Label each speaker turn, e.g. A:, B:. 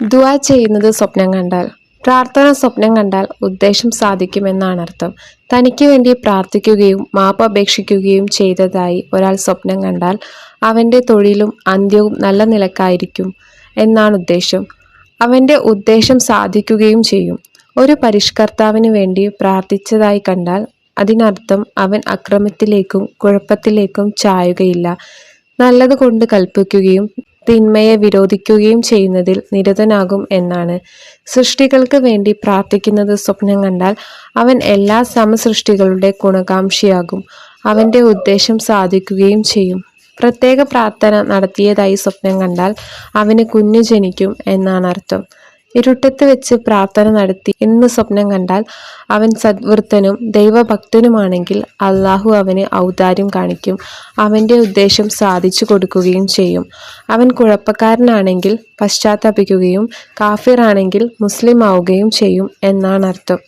A: ദുആ ചെയ്യുന്നത് സ്വപ്നം കണ്ടാൽ പ്രാർത്ഥന സ്വപ്നം കണ്ടാൽ ഉദ്ദേശം സാധിക്കുമെന്നാണ് അർത്ഥം. തനിക്ക് വേണ്ടി പ്രാർത്ഥിക്കുകയും മാപ്പ് അപേക്ഷിക്കുകയും ചെയ്തതായി ഒരാൾ സ്വപ്നം കണ്ടാൽ അവന്റെ തൊഴിലും അന്ത്യവും നല്ല നിലക്കായിരിക്കും എന്നാണ് ഉദ്ദേശം. അവന്റെ ഉദ്ദേശം സാധിക്കുകയും ചെയ്യും. ഒരു പരിഷ്കർത്താവിന് വേണ്ടി പ്രാർത്ഥിച്ചതായി കണ്ടാൽ അതിനർത്ഥം അവൻ അക്രമത്തിലേക്കും കുഴപ്പത്തിലേക്കും ചായുകയില്ല. നല്ലത് കൊണ്ട് കൽപ്പിക്കുകയും തിന്മയെ വിരോധിക്കുകയും ചെയ്യുന്നതിൽ നിരതനാകും എന്നാണ്. സൃഷ്ടികൾക്ക് വേണ്ടി പ്രാർത്ഥിക്കുന്നത് സ്വപ്നം കണ്ടാൽ അവൻ എല്ലാ സമസൃഷ്ടികളുടെ ഗുണകാംക്ഷിയാകും. അവന്റെ ഉദ്ദേശം സാധിക്കുകയും ചെയ്യും. പ്രത്യേക പ്രാർത്ഥന നടത്തിയതായി സ്വപ്നം കണ്ടാൽ അവന് കുഞ്ഞു ജനിക്കും എന്നാണ് അർത്ഥം ഇരുട്ടത്ത് വെച്ച് പ്രാർത്ഥന നടത്തി എന്ന് സ്വപ്നം കണ്ടാൽ അവൻ സദ്വൃത്തനും ദൈവഭക്തനുമാണെങ്കിൽ അള്ളാഹു അവന് ഔദാര്യം കാണിക്കും അവന്റെ ഉദ്ദേശം സാധിച്ചു കൊടുക്കുകയും ചെയ്യും. അവൻ കുഴപ്പക്കാരനാണെങ്കിൽ പശ്ചാത്തപിക്കുകയും കാഫിറാണെങ്കിൽ മുസ്ലിം ആവുകയും ചെയ്യും എന്നാണ് അർത്ഥം